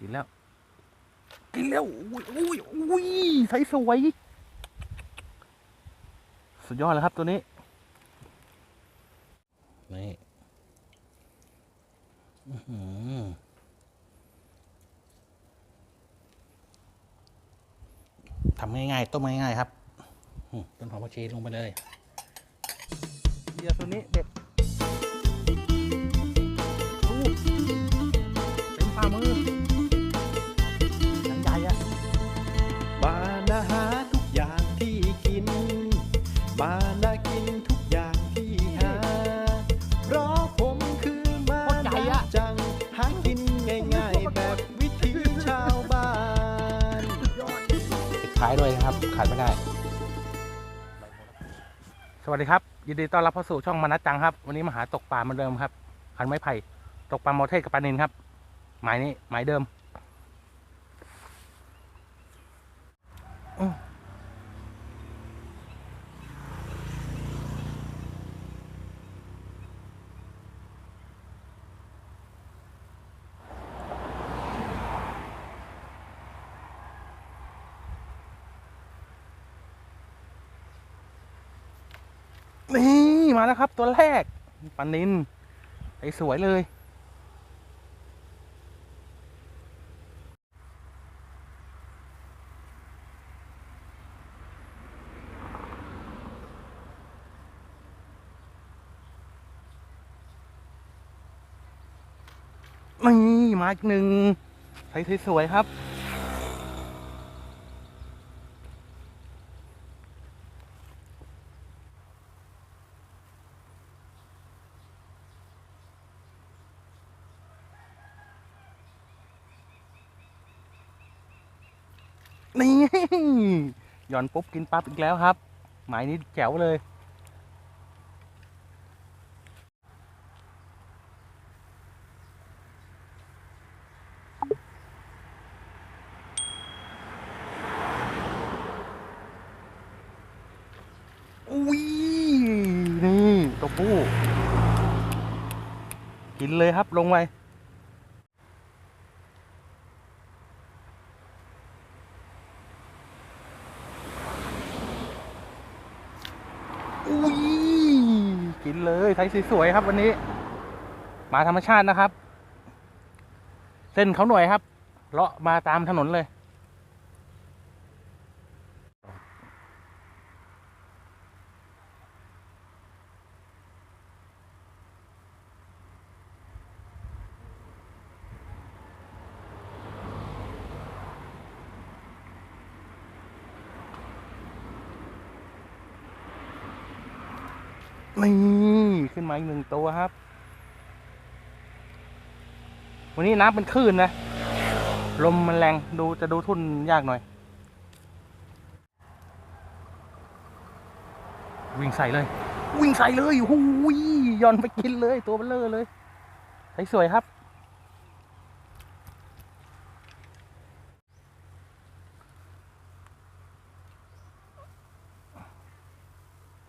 กินแล้ว กินแล้วอุ้ยอุ้ยอุ้ยใสสวยสุดยอดเลยครับตัวนี้นี่อื้อหือทำง่ายๆ ต้มง่ายๆ ครับอืมต้นหอมผักชีลงไปเลยเดี๋ยวตัวนี้เด็ด กินทุกอย่างที่หา เพราะผมคือบ้านนาจัง หากินง่ายๆ แบบวิถีชาวบ้าน ปิดท้ายด้วยนะครับขาดไม่ได้ สวัสดีครับ ยินดีต้อนรับเข้าสู่ช่องมานัดจังครับ วันนี้มาหาตกปลาเหมือนเดิมครับคันไม้ไผ่ตกปลาโมอเทศกับปลานินครับ หมายนี้หมายเดิมอื้อ นี่มาแล้วครับตัวแรกปลานินไอ้สวยเลย นี่มาอีกหนึ่งใส่สวยๆครับ นี่หย่อนปุ๊บกินปั๊บอีกแล้วครับ หมายนี้แจ๋วเลย อุ้ยนี่ตัวผู้ กินเลยครับลงไป อุ้ยกินเลยไทยสวยๆครับวันนี้ มาธรรมชาตินะครับ เส้นเขาหน่อยครับเลาะมาตามถนนเลย นี่ขึ้นมา อีกหนึ่งตัวครับ วันนี้น้ำเป็นคลื่นนะ ลมมันแรงดูจะดูทุ่นยากหน่อย วิ่งใส่เลย วิ่งใส่เลยหูยย่อนไปกินเลย ตัวเบลเลอร์เลยใสสวยครับ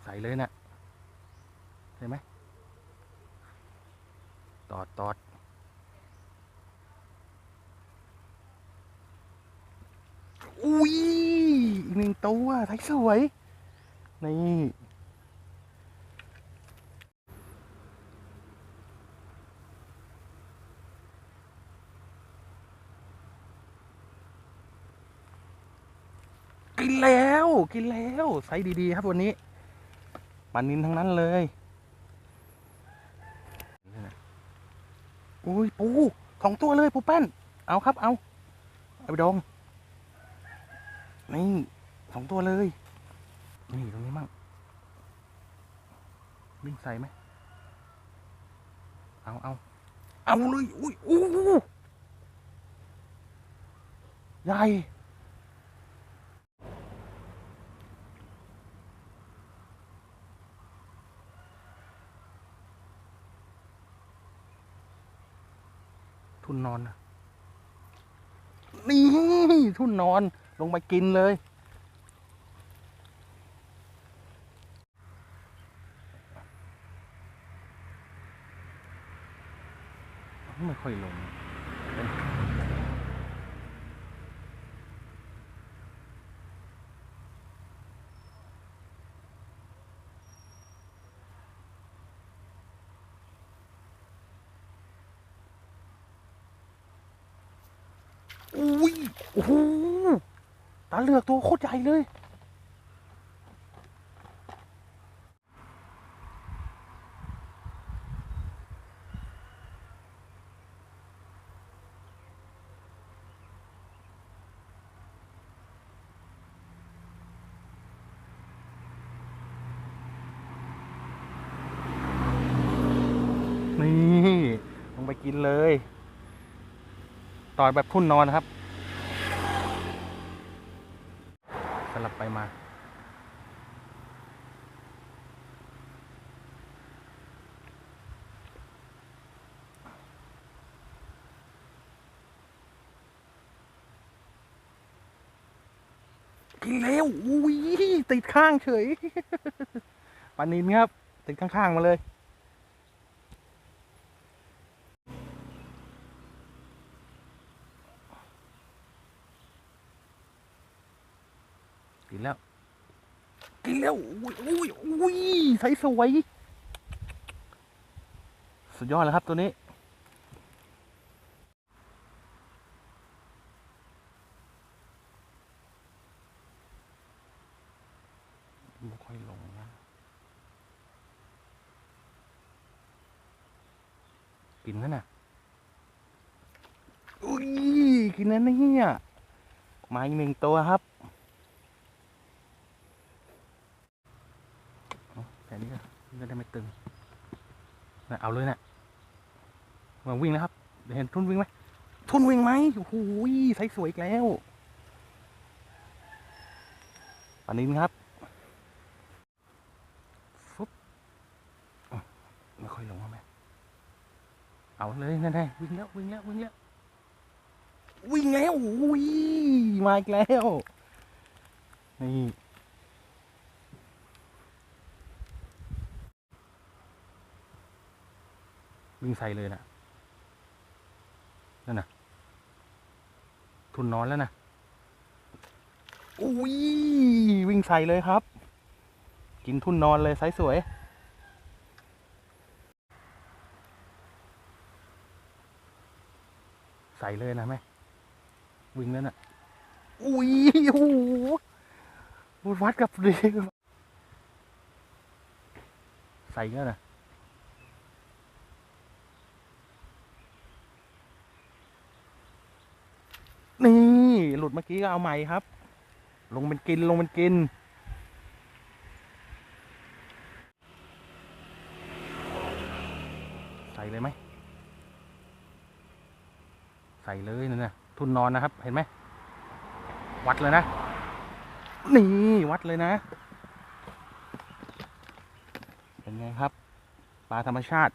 ใส่เลยนะ่ะ เห็นไหมตอดตอดอุ้ยอีกหนึ่ง ตัวไทยสวย นี่กินแล้วกินแล้วไซส์ดี ๆ ครับวันนี้ปลานินทั้งนั้นเลยอุ้ยปูสองตัวเลยปูแป้น เอาครับเอา เอาไปดองนี่ องตัวเลย นี่ตรงนี้มั่งวิ่งใส่ไหมเอาเอาเอาเลยอุ้ยอู้ใหญ่ทุนนอน นี่ ทุนนอน ลงไปกินเลย อุ้ยโอ้โหตาเหลือกตัวโคตรใหญ่เลย นี่ลงไปกินเลย ต่อนแบบทุ่นนอนนะครับ สลับไปมากินแล้วอุ้ยติดข้างเฉยปานินครับ ติดข้าง ๆ มาเลย กินแล้ว กินแล้วอุ้ยอุ้ยอุ้ยใสสวยสุดยอดแล้วครับตัวนี้ ไม่ค่อยลงนะ กินนั่นน่ะ อุ้ย กินนั่นเนี่ยมาอีกหนึ่งตัวครับ เอาแต่นี้ก็ จะได้ไม่ตึงนะเอาเลยนะมาวิ่งนะครับ เห็นทุนวิ่งไหมทุนวิ่งไหมโอ้โหใสสวยอีกแล้วปานินครับฟุบไม่ค่อยลงแล้วไหมเอาเลยนั่นไงวิ่งแล้ววิ่งแล้ววิ่งแล้ววิ่งแล้วโอ้ยมาอีกแล้วนี่ วิ่งใส่เลยนะนั่นน่ะทุนนอนแล้วนะอุ้ยวิ่งใส่เลยครับ กินทุนนอนเลยไซส์สวย ใส่เลยนะแม่ วิ่งแล้วน่ะ อุ้ยโอ้โหวัดกับดีใส่แล้วนะ นี่หลุดเมื่อกี้ก็เอาใหม่ครับ ลงเป็นกินลงเป็นกิน ใส่เลยไหม ใส่เลยนั่นนะทุนนอนนะครับ เห็นไหม วัดเลยนะ นี่วัดเลยนะ เป็นไงครับ ปลาธรรมชาติ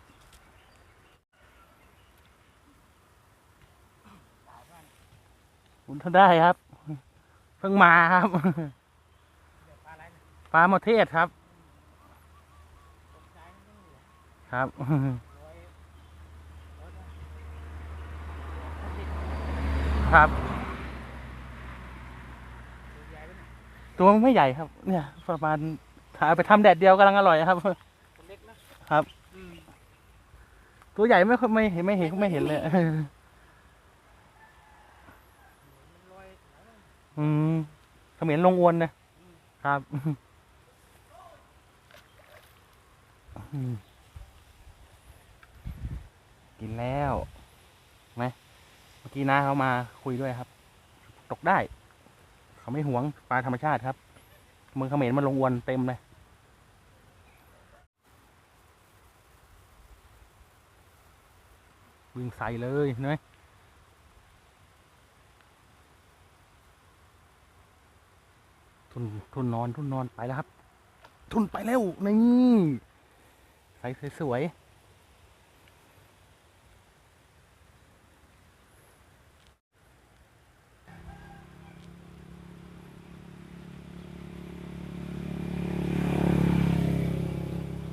คุณท่านได้ครับ เพิ่งมาครับปลาหมดเทศครับ ครับครับ ตัวไม่ใหญ่ครับ เนี่ย ประมาณถ้าเอาไปทำแดดเดียวกำลังอร่อยครับครับ ตัวใหญ่ไม่ค่อยไม่เห็นไม่เห็นไม่เห็นเลย อืมเขมิ้นลงอวนนะครับกินแล้วไหมเมื่อกี้น้าเขามาคุยด้วยครับ ตกได้ เขาไม่หวงปลาธรรมชาติครับเมืองเขมรมันลงอวนเต็มเลยวิ่งใส่เลยเห็นไหม ทุนทุนนอนทุนนอนไปแล้วครับ ทุนไปแล้วนี่ใส่สวยๆ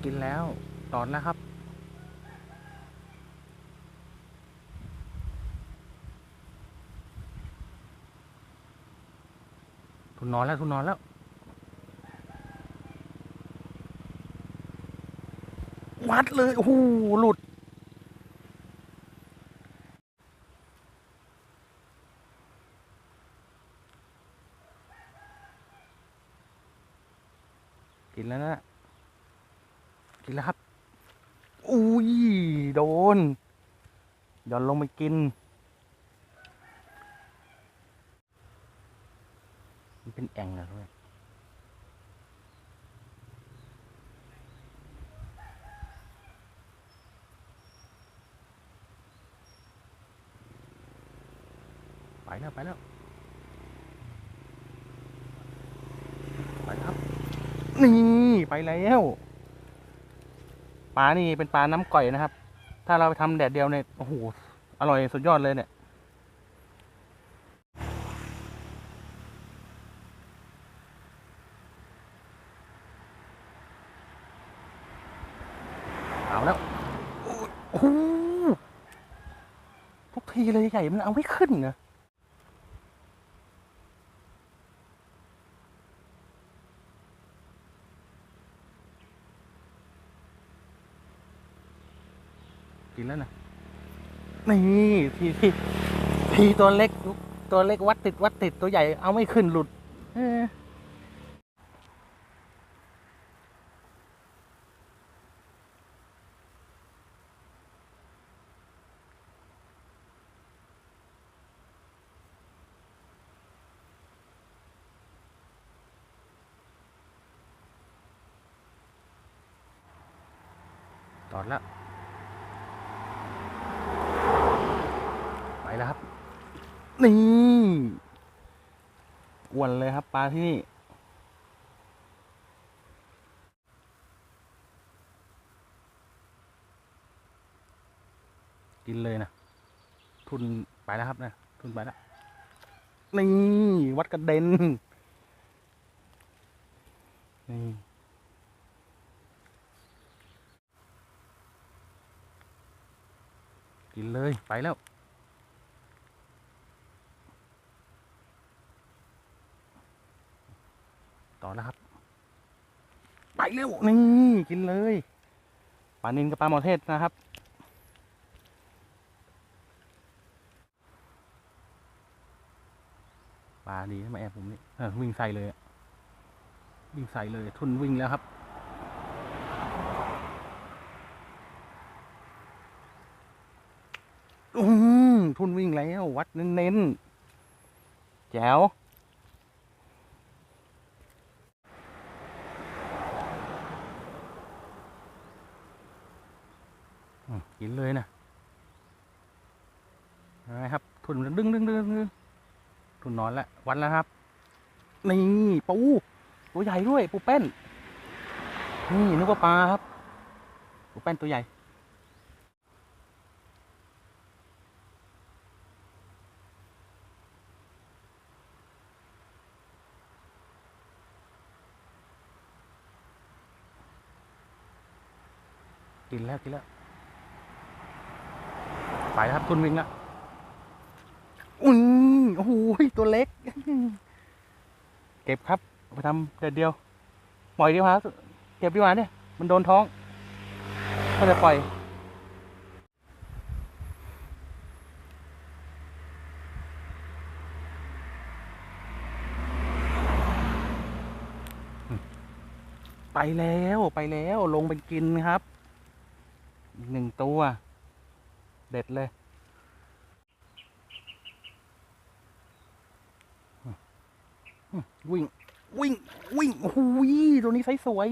กินแล้วตอนแล้วครับ ทุนนอนแล้วทุนนอนแล้ววัดเลยโอ้โหหลุด กินแล้วนะ กินแล้วครับ อุ้ย โดน ย่อนลงไปกิน เป็นแอ่งนะด้วยไปแล้วไปแล้วไปครับ นี่ไปแล้วปลานี่เป็นปลาน้ำก่อยนะครับ ถ้าเราไปทำแดดเดียวเนี่ยโอ้โหอร่อยสุดยอดเลยเนี่ย เอาแล้ว โอ้โหทุกทีเลย ใหญ่มันเอาไม่ขึ้นนะกินแล้วนะนี่ทีทีทีตัวเล็กตัวเล็กวัดติดวัดติดตัวใหญ่เอาไม่ขึ้นหลุดเออ แล้ว ไปแล้วครับ นี่อ้วนเลยครับปลาที่นี่กินเลยนะ ทุนไปแล้วครับนะ ทุนไปแล้ว นี่ วัดกระเด็น นี่ กินเลยไปแล้ว ต่อแล้วครับ ไปเร็วนี่กินเลยปลานินกับปลาหมอเทศนะครับ ปลาดีมาแอบผมนี่วิ่งใส่เลยวิ่งใส่เลย ทุนวิ่งแล้วครับ อืม ทุนวิ่งแล้ว วัดเน้นๆ แจ๋วอืมกินเลยนะนะครับ ทุนมันดึงดึงดึงดึงทุนนอนแล้ววันแล้วครับ นี่ปูตัวใหญ่ด้วย ปูแป้น นี่นึกว่าปลาครับ ปูแป้นตัวใหญ่ กินแล้วกินแล้ว ไปครับทุนวิ่งละอุ้ยโอ้โหตัวเล็ก เก็บครับไปทำเด็ดเดียวปล่อยดีกว่าเก็บดีกว่าเนี่ยมันโดนท้องก็จะปล่อยไปแล้วไปแล้วลงไปกินครับ อีกหนึ่งตัว เด็ดเลย วิ่ง วิ่ง วิ่งโอ้ยตัวนี้ไซส์สวย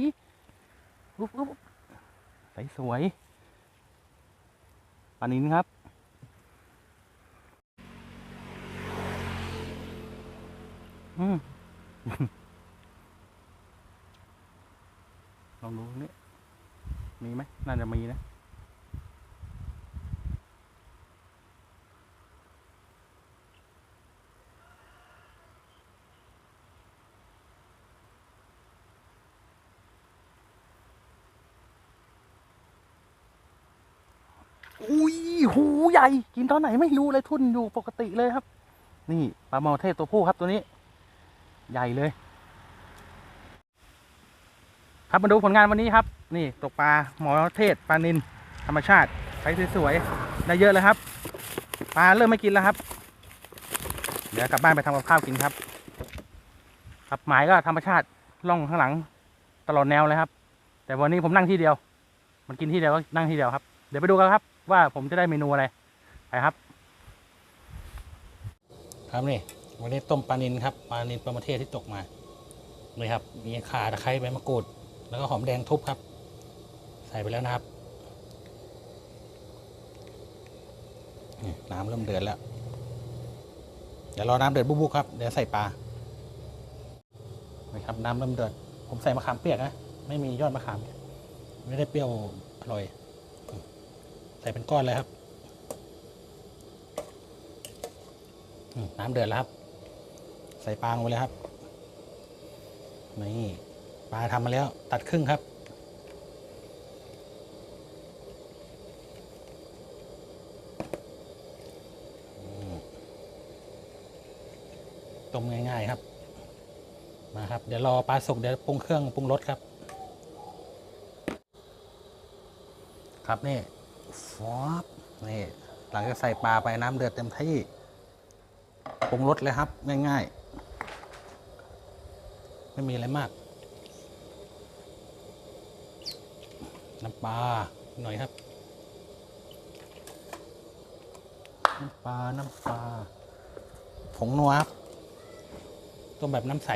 ลุกลุกไซส์สวยปานินครับอืมลองดูนี้มีไหมน่าจะมีนะ อุ้ย หูใหญ่ กินตอนไหนไม่รู้เลยทุนอยู่ปกติเลยครับ นี่ปลาเมาเทศตัวผู้ครับตัวนี้ ใหญ่เลย ครับมาดูผลงานวันนี้ครับ นี่ตกปลาหมอเทศปลานินธรรมชาติใช้สวยๆได้เยอะเลยครับ ปลาเริ่มไม่กินแล้วครับ เดี๋ยวกลับบ้านไปทำกับข้าวกินครับ ครับหมายก็ธรรมชาติล่องข้างหลังตลอดแนวเลยครับ แต่วันนี้ผมนั่งที่เดียว มันกินที่เดียวก็นั่งที่เดียวครับ เดี๋ยวไปดูกันครับ ว่าผมจะได้เมนูอะไรไปครับ ครับนี่วันนี้ต้มปลานินครับปลานินปลามาเทศที่ตกมาเลยครับ มีข่าตะไคร้ใบมะกรูด แล้วก็หอมแดงทุบครับ ใส่ไปแล้วนะครับน้ำเริ่มเดือดแล้ว เดี๋ยวรอน้ำเดือดบุบๆครับ เดี๋ยวใส่ปลานี่ครับน้ำเริ่มเดือด ผมใส่มะขามเปียกนะ ไม่มียอดมะขาม ไม่ได้เปรี้ยวอร่อย ส่เป็นก้อนเลยครับน้ำเดือดแล้วครับ ใส่ปลาลงไปเลยครับนี่ปลาทำมาแล้วตัดครึ่งครับต้มง่าย ๆ ครับ มาครับ เดี๋ยวรอปลาสุกเดี๋ยวปรุงเครื่องปรุงรสครับ ครับนี่ ฟอบนี่หลังจากใส่ปลาไปน้ำเดือดเต็มที่ปรุงรสเลยครับ ง่ายๆ ไม่มีอะไรมาก น้ำปลาหน่อยครับ น้ำปลา น้ำปลา ผงนัวครับต้มแบบน้ำใส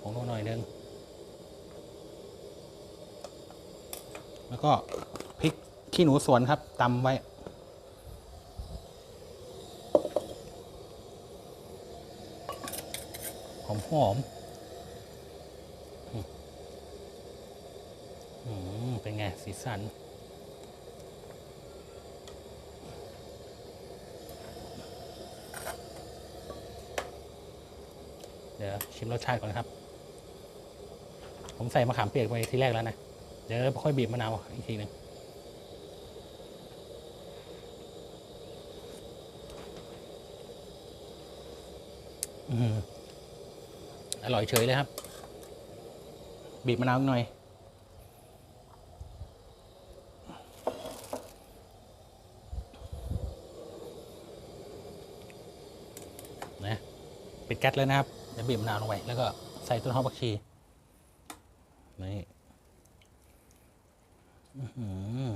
ผงนัวหน่อยนึง แล้วก็พริกขี้หนูสวนครับตำไว้ หอมหอมๆเป็นไง สีสัน เดี๋ยวชิมรสชาติก่อนครับ ผมใส่มะขามเปียกไปทีแรกแล้วนะ ดี๋ยวค่อยบีบมะนาวอีกทีหนึ่งอร่อยเฉยเลยครับ บีบมะนาวหน่อย นะปิดแก๊สเลยนะครับเดี๋ยวบีบมะนาวลงไปแล้วก็ใส่ต้นหอมผักชีนี่ อื้อหือ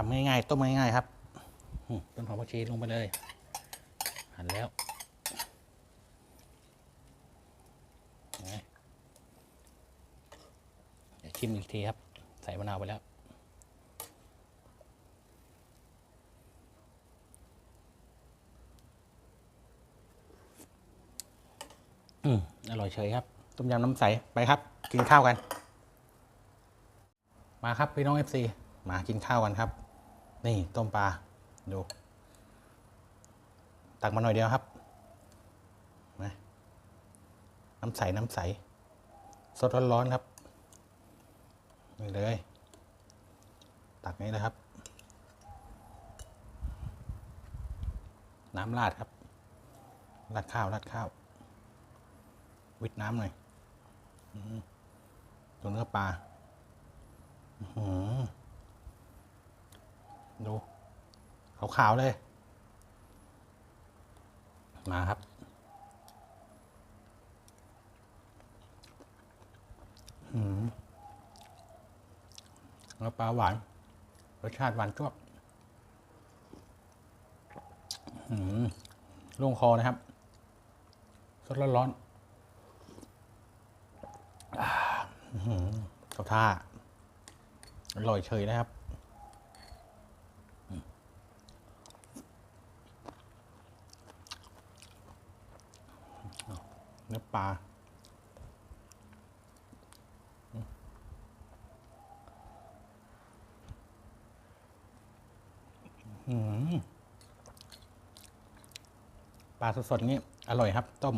ทำง่ายๆ ต้มง่ายๆครับต้นหอมผักชีลงไปเลย หั่นแล้วเดี๋ยวชิมอีกทีครับ ใส่มะนาวไปแล้วอืมอร่อยเฉยครับ ต้มยำน้ำใส ไปครับ กินข้าวกัน มาครับพี่น้องเอฟซีมากินข้าวกันครับ นี่ต้มปลา ดู ตักมาหน่อยเดียวครับนะน้ำใส น้ำใส สดร้อนๆครับ นี่เลย ตักนี้นะครับ น้ำราดครับ ราดข้าว ราดข้าว วิดน้ำหน่อยตัวเนื้อปลา อื้อหือ ดูขาวๆเลย มาครับ อืมเนื้อปลาหวาน รสชาติหวานจ้วบอืมลงคอนะครับ สดร้อนๆอื้อหือเขาท่า อร่อยเฉยนะครับอืมเนื้อป ลา ปลาสดๆนี่อร่อยครับ ต้ม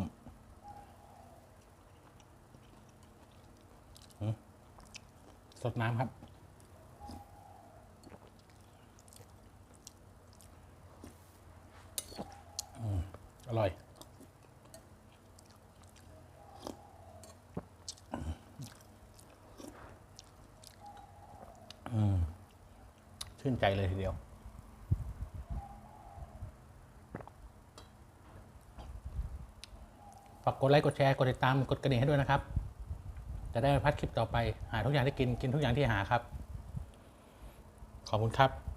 สดน้ำครับ ใจเลยทีเดียว ฝากกดไลค์ กดแชร์ กดติดตาม กดกระดิ่งให้ด้วยนะครับ จะได้ไม่พลาดคลิปต่อไป หาทุกอย่างที่กิน กินทุกอย่างที่หาครับ ขอบคุณครับ